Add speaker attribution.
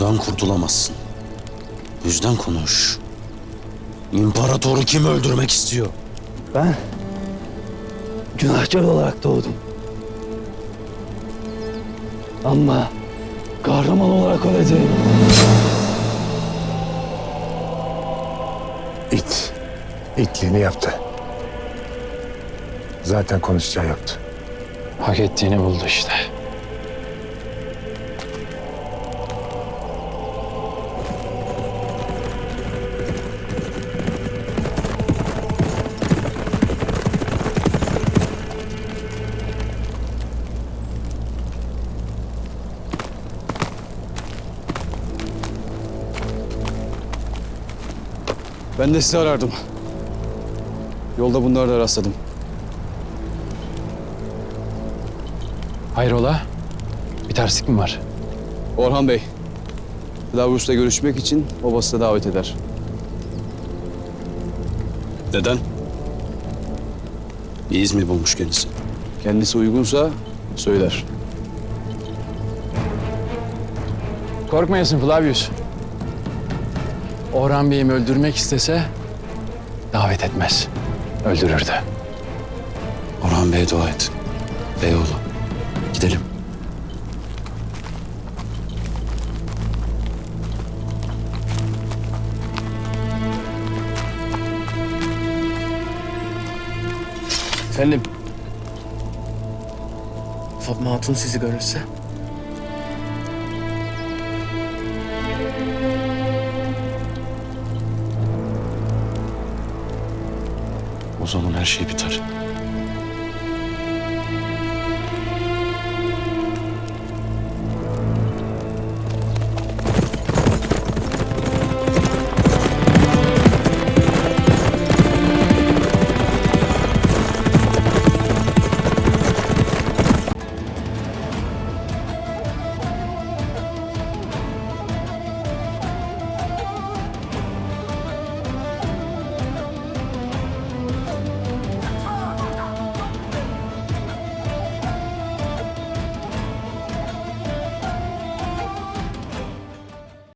Speaker 1: Buradan kurtulamazsın. Yüzden konuş. İmparatoru kim öldürmek istiyor?
Speaker 2: Ben günahkar olarak doğdum. Ama kahraman olarak öleceğim.
Speaker 3: İt. İtliğini yaptı. Zaten konuşacağı yoktu.
Speaker 4: Hak ettiğini buldu işte.
Speaker 5: Ben de sizi arardım. Yolda bunları da rastladım.
Speaker 4: Hayrola? Bir terslik mi var?
Speaker 5: Orhan Bey, Lavrus'la görüşmek için babası da davet eder.
Speaker 1: Neden? Bir iz mi bulmuş kendisi?
Speaker 5: Kendisi uygunsa söyler.
Speaker 4: Korkmayasın Flavius. Orhan Bey'imi öldürmek istese davet etmez. Öldürürdü.
Speaker 1: Orhan Bey'e dua et. Beyoğlu. Gidelim.
Speaker 6: Efendim. Fatma Hatun sizi görürse?
Speaker 1: O zaman her şey biter.